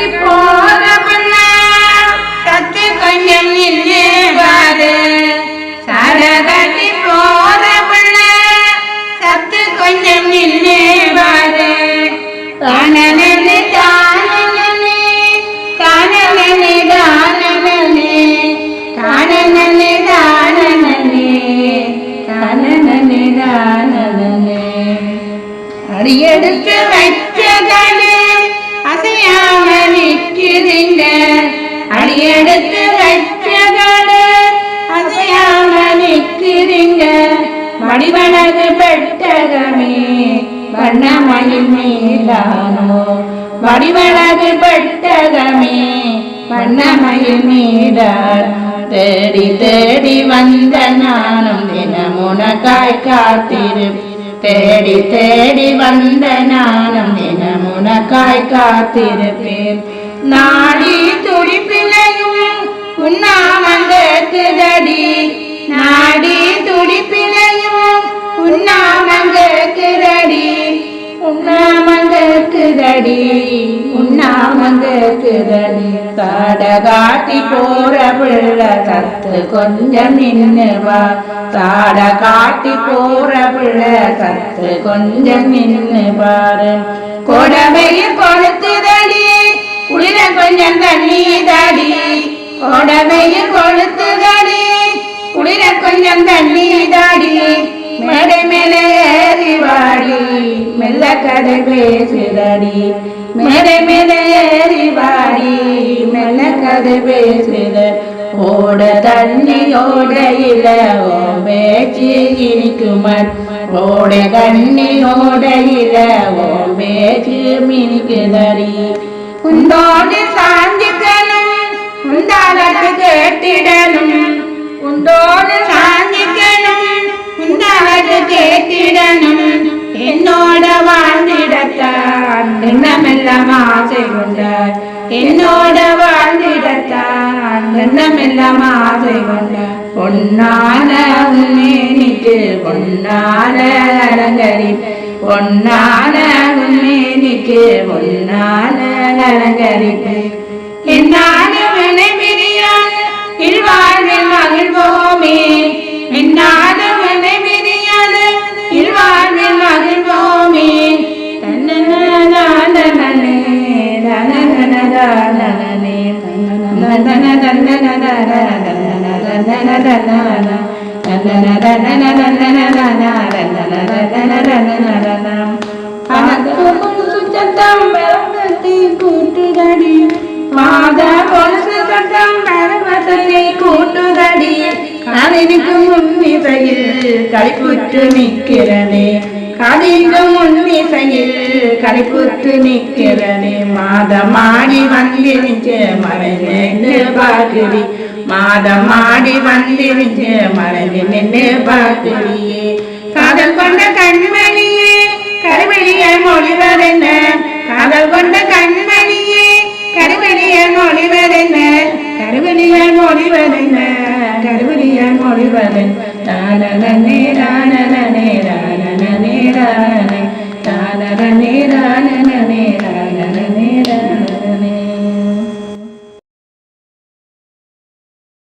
கத்தி போத கத்து கொஞ்சம் நின்று மணிவனது பெட்டகமே வண்ணமயில் மீதானோ மணிவனது பெட்டகமே வண்ணமயில் மீதார் தேடி தேடி வந்த நானும் தினமுனக்காய் காத்திரு தேடி தேடி வந்த நானும் தினமுனக்காய் காத்திருப்பேன். நாடி துடிப்பிலையும் உண்ணா வந்த நாடி துடிப்பி കാന്തത്തിരളി തടകാട്ടി പോര പിള്ള തത്ത് കൊഞ്ചം നിന്നുവാ തടകാട്ടി പോര പിള്ള തത്ത് കൊഞ്ചം നിന്ന് പാറ് കൊടമയിൽ കൊളുത്ത് തടി കുളിര കൊഞ്ചം തണ്ണി തടി കൊടവയിൽ കൊളുത്ത് തടി കുളിര കൊഞ്ചം തണ്ണി തടി. ಎಲ್ಲ ಕಡೆಗಳೇ ಸೇರಾಡಿ ಮೇಲೆ ಮೇಲೆ ಏರಿ ഓട തന്നിയോടയില ഓമ്പേച്ചി ഓട കണ്ണിനോടയില ഓമ്പേച്ചി മിനിക്കുന്നറി ഉണ്ടോടെ സാന്തി ആശയുണ്ട് എന്നോട് വാഴ്ന്നിടത്തെല്ലാം ആശയുണ്ട് പൊന്നാനിക്ക് പൊന്നാനി പൊന്നാനിക്ക് പൊന്നാനി சுத்தம் பரவத்தை கூட்டுதடி மாதா போல சுத்தம் பரவத்தை கூட்டு காதலிக்கு முன்னிசையில் களைப்புற்று நிற்கிறதே காதிக்கு முன்னிசையில் களைப்புற்று நிற்கிறதே மாதம் மாடி வந்திருச்சு மறைந்து நின்று பார்க்கிறி மாதம் மாடி வந்திருச்சு மறைந்து நின்று பார்க்கிறியே காதல் கொண்ட கண்மணியே கருவெளியை மொழிவதென்ன? காதல் கொண்ட கண்மணியே கருவெளியை மொழிவதென்ன? கருவெளியை மொழிவதென்ன? கருவெளி கருவெளியை மொழிவதென் தானனே தானனே தானனே தானனே தானனே